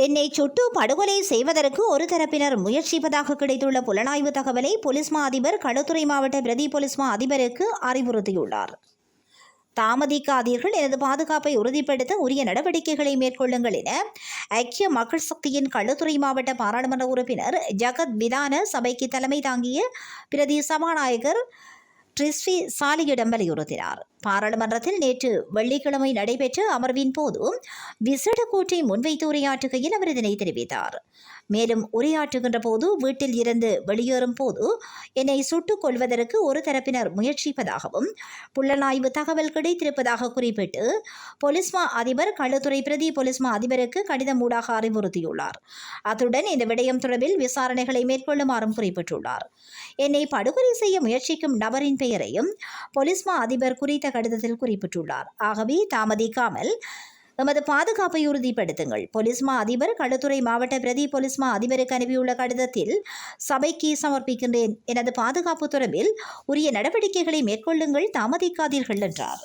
என்னை சுட்டு படுகொலை செய்வதற்கு ஒரு தரப்பினர் முயற்சிப்பதாக கிடைத்துள்ள புலனாய்வு தகவலை போலீஸ் மா அதிபர் களுத்துறை மாவட்ட பிரதி போலீஸ் மா அதிபருக்கு அறிவுறுத்தியுள்ளார். தாமதிக்காதீர்கள் எனது பாதுகாப்பை உறுதிப்படுத்த உரிய நடவடிக்கைகளை மேற்கொள்ளுங்கள் என ஐக்கிய மக்கள் சக்தியின் களுத்துறை மாவட்ட பாராளுமன்ற உறுப்பினர் ஜகத் விதான சபைக்கு தலைமை தாங்கிய பிரதி சபாநாயகர் ட்ரிஸ்வி சாலியிடம் வலியுறுத்தினார். பாராளுமன்றத்தில் நேற்று வெள்ளிக்கிழமை நடைபெற்ற அமர்வின் போது விசேட கூட்டை முன்வைத்து உரையாற்றுகையில் அவர் இதனை தெரிவித்தார். மேலும் உரையாற்றுகின்ற போது வீட்டில் இருந்து வெளியேறும் போது என்னை சுட்டுக் கொள்வதற்கு ஒரு தரப்பினர் முயற்சிப்பதாகவும் புலனாய்வு தகவல் கிடைத்திருப்பதாக குறிப்பிட்டு பொலிஸ்மா அதிபர் கள்ளத்துறை பிரதி பொலிஸ்மா அதிபருக்கு கடிதம் ஊடாக அறிவுறுத்தியுள்ளார். அத்துடன் இந்த விடயம் தொடர்பில் விசாரணைகளை மேற்கொள்ளுமாறும் குறிப்பிட்டுள்ளார். என்னை படுகொலை செய்ய முயற்சிக்கும் நபரின் பெயரையும் பொலிஸ்மா அதிபர் குறித்த கடிதத்தில் குறிப்பிட்டுள்ளார். ஆகவே தாமதிக்காமல் எமது பாதுகாப்பை உறுதிப்படுத்துங்கள். பொலிஸ்மா அதிபர் களுத்துறை மாவட்ட பிரதி பொலிஸ்மா அதிபருக்கு அனுப்பியுள்ள கடிதத்தில் சபைக்கு சமர்ப்பிக்கின்றேன். எனது பாதுகாப்பு தொடர்பில் உரிய நடவடிக்கைகளை மேற்கொள்ளுங்கள் தாமதிக்காதீர்கள் என்றார்.